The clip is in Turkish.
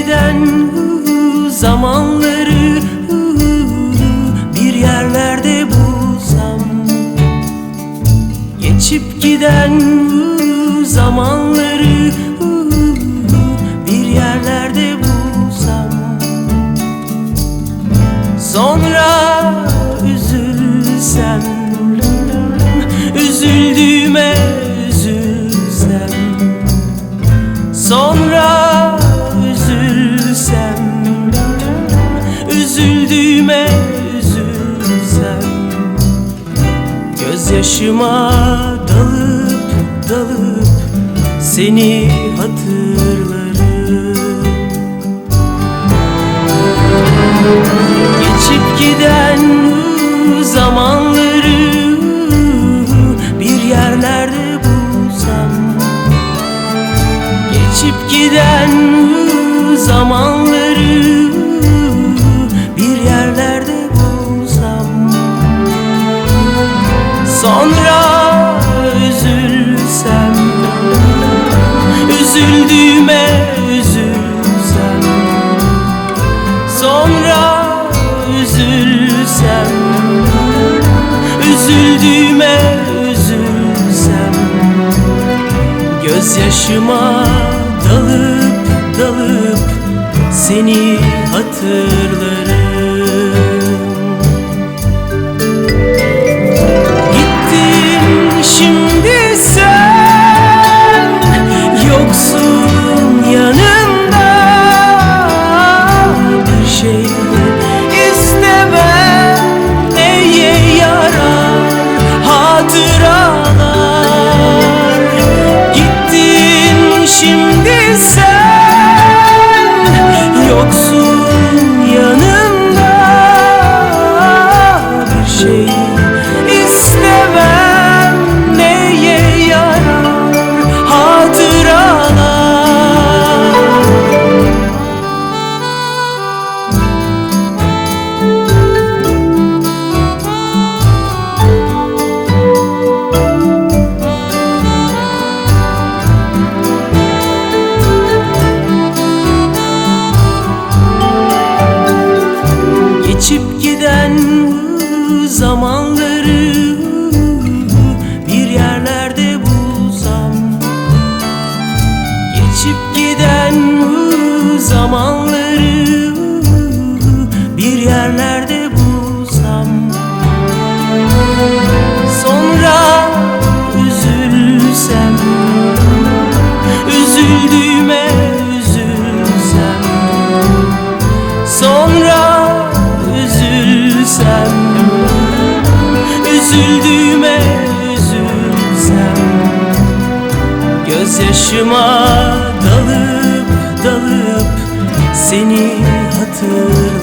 giden zamanları bir yerlerde bulsam. Geçip giden zamanları bir yerlerde bulsam. Sonra üzülsem Üzüldüğüme üzülsem. Sonra Gözyaşıma dalıp dalıp Seni hatırlarım. Geçip giden zamanları bir yerlerde bulsam. Geçip giden zamanları Üzüldüğüme üzülsem Sonra üzülsem Üzüldüğüme üzülsem Gözyaşıma dalıp dalıp Seni hatırlarım Geçip giden zamanları bir yerlerde bulsam? Geçip giden zamanları Gözyaşıma dalıp dalıp Seni hatırlarım